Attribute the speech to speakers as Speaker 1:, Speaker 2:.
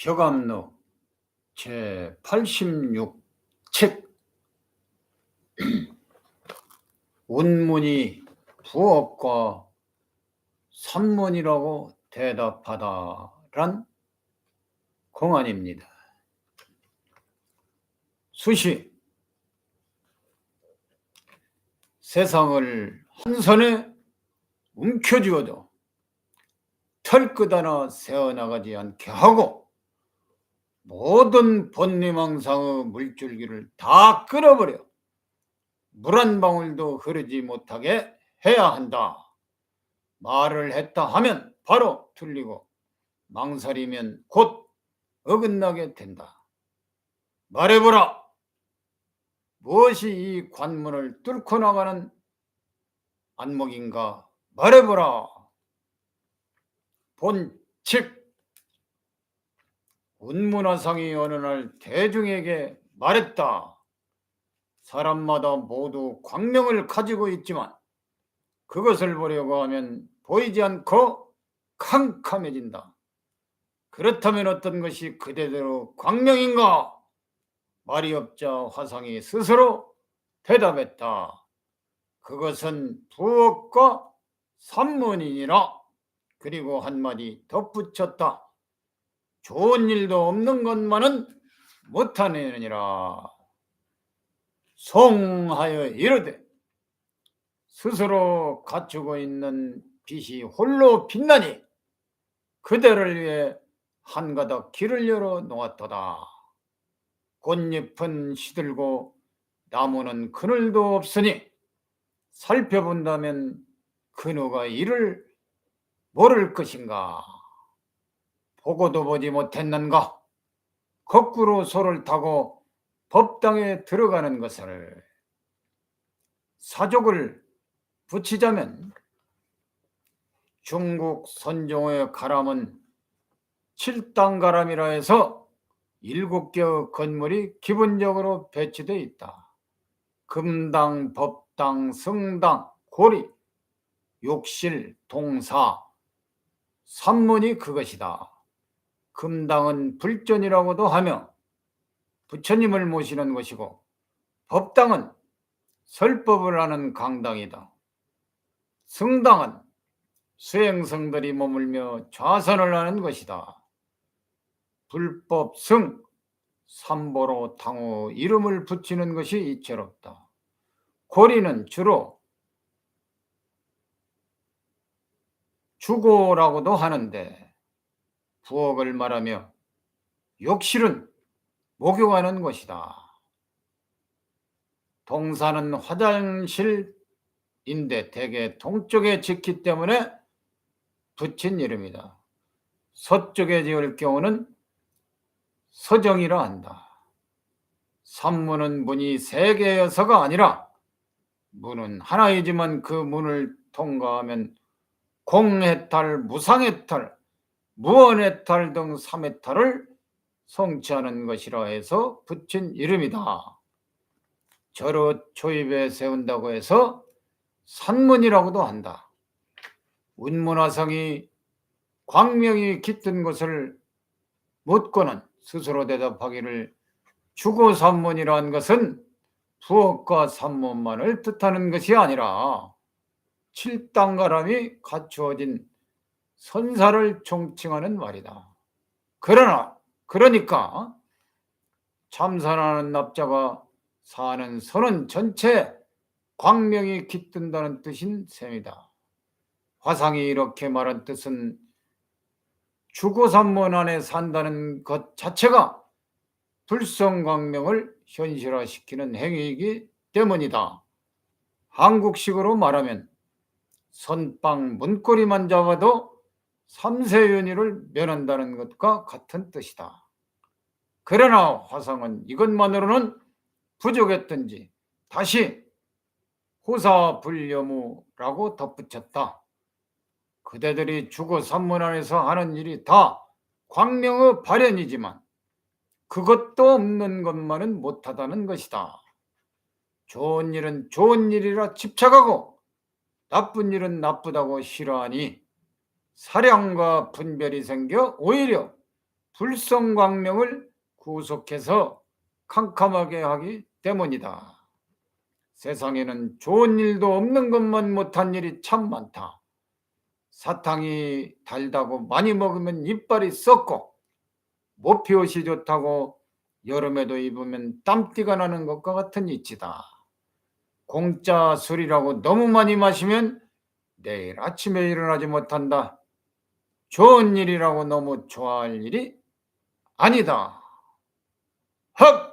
Speaker 1: 벽암록 제 86책 운문이 부업과 산문이라고 대답하다란 공안입니다. 수시 세상을 한 손에 움켜쥐어도 털끝 하나 세어나가지 않게 하고 모든 본리망상의 물줄기를 다 끊어버려 물 한 방울도 흐르지 못하게 해야 한다. 말을 했다 하면 바로 틀리고 망설이면 곧 어긋나게 된다. 말해보라. 무엇이 이 관문을 뚫고 나가는 안목인가 말해보라. 본칙 운문화상이 어느 날 대중에게 말했다. 사람마다 모두 광명을 가지고 있지만 그것을 보려고 하면 보이지 않고 캄캄해진다. 그렇다면 어떤 것이 그대대로 광명인가? 말이 없자 화상이 스스로 대답했다. 그것은 부엌과 산문이니라. 그리고 한마디 덧붙였다. 좋은 일도 없는 것만은 못하느니라. 송하여 이르되 스스로 갖추고 있는 빛이 홀로 빛나니 그대를 위해 한 가닥 길을 열어 놓았도다. 꽃잎은 시들고 나무는 그늘도 없으니 살펴본다면 그누가 이를 모를 것인가? 보고도 보지 못했는가? 거꾸로 소를 타고 법당에 들어가는 것을 사족을 붙이자면 중국 선종의 가람은 칠당가람이라 해서 일곱 개의 건물이 기본적으로 배치되어 있다. 금당, 법당, 성당, 고리, 욕실, 동사, 산문이 그것이다. 금당은 불전이라고도 하며 부처님을 모시는 것이고 법당은 설법을 하는 강당이다. 성당은 수행성들이 머물며 좌선을 하는 것이다. 불법성, 삼보로 당호 이름을 붙이는 것이 이채롭다. 고리는 주로 주고라고도 하는데 부엌을 말하며 욕실은 목욕하는 것이다. 동사는 화장실인데 대개 동쪽에 짓기 때문에 붙인 이름이다. 서쪽에 지을 경우는 서정이라 한다. 산문은 문이 세 개여서가 아니라 문은 하나이지만 그 문을 통과하면 공해탈, 무상해탈, 무언해탈 등 삼해탈을 성취하는 것이라 해서 붙인 이름이다. 저릇 초입에 세운다고 해서 산문이라고도 한다. 운문화성이 광명이 깃든 것을 묻고는 스스로 대답하기를 주고 산문이라는 것은 부엌과 산문만을 뜻하는 것이 아니라 칠당가람이 갖추어진 선사를 총칭하는 말이다. 그러나 그러니까 참선하는 납자가 사는 선은 전체 광명이 깃든다는 뜻인 셈이다. 화상이 이렇게 말한 뜻은 주고산문 안에 산다는 것 자체가 불성광명을 현실화시키는 행위이기 때문이다. 한국식으로 말하면 선빵 문고리만 잡아도 삼세연의를 면한다는 것과 같은 뜻이다. 그러나 화상은 이것만으로는 부족했던지 다시 호사불여무라고 덧붙였다. 그대들이 주거 산문 안에서 하는 일이 다 광명의 발현이지만 그것도 없는 것만은 못하다는 것이다. 좋은 일은 좋은 일이라 집착하고 나쁜 일은 나쁘다고 싫어하니 사량과 분별이 생겨 오히려 불성광명을 구속해서 캄캄하게 하기 때문이다. 세상에는 좋은 일도 없는 것만 못한 일이 참 많다. 사탕이 달다고 많이 먹으면 이빨이 썩고 모피 옷이 좋다고 여름에도 입으면 땀띠가 나는 것과 같은 이치다. 공짜 술이라고 너무 많이 마시면 내일 아침에 일어나지 못한다. 좋은 일이라고 너무 좋아할 일이 아니다. 헉!